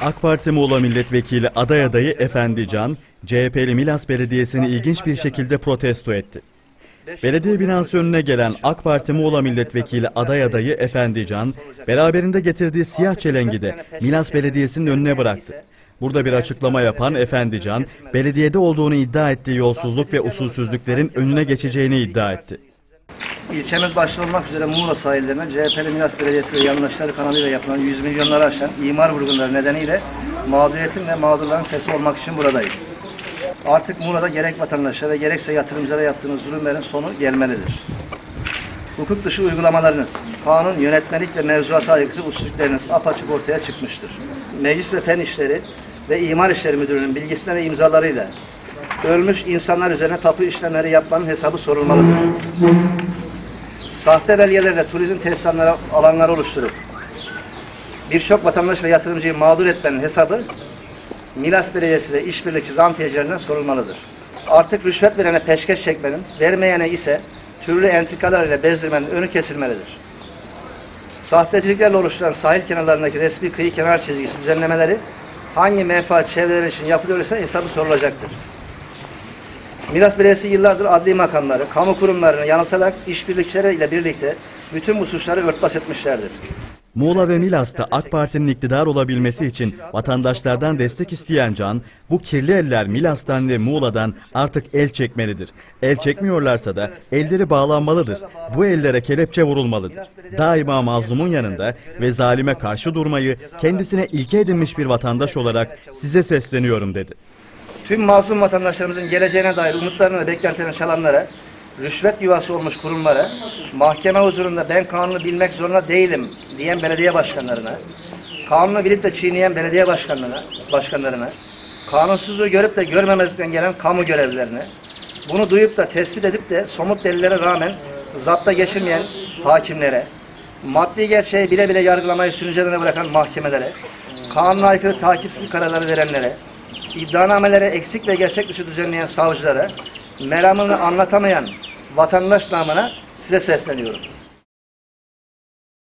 AK Parti Muğla Milletvekili aday adayı Efendi Can, CHP'li Milas Belediyesi'ni ilginç bir şekilde protesto etti. Belediye binası önüne gelen AK Parti Muğla Milletvekili aday adayı Efendi Can, beraberinde getirdiği siyah çelengi de Milas Belediyesi'nin önüne bıraktı. Burada bir açıklama yapan Efendi Can, belediyede olduğunu iddia ettiği yolsuzluk ve usulsüzlüklerin önüne geçeceğini iddia etti. İlçemiz başta olmak üzere Muğla sahillerine CHP'li Milas Belediyesi ve yandaşları kanalıyla yapılan yüz milyonları aşan imar vurgunları nedeniyle mağduriyetin ve mağdurların sesi olmak için buradayız. Artık Muğla'da gerek vatandaşlara gerekse yatırımcılara yaptığınız zulümlerin sonu gelmelidir. Hukuk dışı uygulamalarınız, kanun, yönetmelik ve mevzuata aykırı usulleriniz apaçık ortaya çıkmıştır. Meclis ve Fen İşleri ve İmar İşleri Müdürlüğü'nün bilgisine ve imzalarıyla ölmüş insanlar üzerine tapu işlemleri yapmanın hesabı sorulmalıdır sahte belgelerle turizm tesis alanları- oluşturup birçok vatandaş ve yatırımcıyı mağdur etmenin hesabı Milas Belediyesi ve işbirlikçi rantiyecilerinden sorulmalıdır. Artık rüşvet verene peşkeş çekmenin, vermeyene ise türlü entrikalar ile bezdirmenin önü kesilmelidir. Sahteciliklerle oluşturan sahil kenarlarındaki resmi kıyı kenar çizgisi düzenlemeleri hangi menfaat çevreleri için yapılıyorsa hesabı sorulacaktır. Milas Belediyesi yıllardır adli makamları, kamu kurumlarını yanıltarak işbirlikçileriyle birlikte bütün bu suçları örtbas etmişlerdir. Muğla ve Milas'ta AK Parti'nin iktidar olabilmesi için vatandaşlardan destek isteyen Can, bu kirli eller Milas'tan ve Muğla'dan artık el çekmelidir. El çekmiyorlarsa da elleri bağlanmalıdır. Bu ellere kelepçe vurulmalıdır. Daima mazlumun yanında ve zalime karşı durmayı kendisine ilke edinmiş bir vatandaş olarak size sesleniyorum dedi. Tüm mazlum vatandaşlarımızın geleceğine dair umutlarını ve beklentilerini çalanlara, rüşvet yuvası olmuş kurumlara, mahkeme huzurunda ben kanunu bilmek zorunda değilim diyen belediye başkanlarına, kanunu bilip de çiğneyen belediye başkanlarına, başkanlarına, kanunsuzluğu görüp de görmemezlikten gelen kamu görevlilerine, bunu duyup da tespit edip de somut delillere rağmen zapta geçirmeyen hakimlere, maddi gerçeği bile bile yargılamayı sürüncelerini bırakan mahkemelere, kanuna aykırı takipsiz kararları verenlere, iddianamelere eksik ve gerçek dışı düzenleyen savcılara, meramını anlatamayan vatandaş namına size sesleniyorum.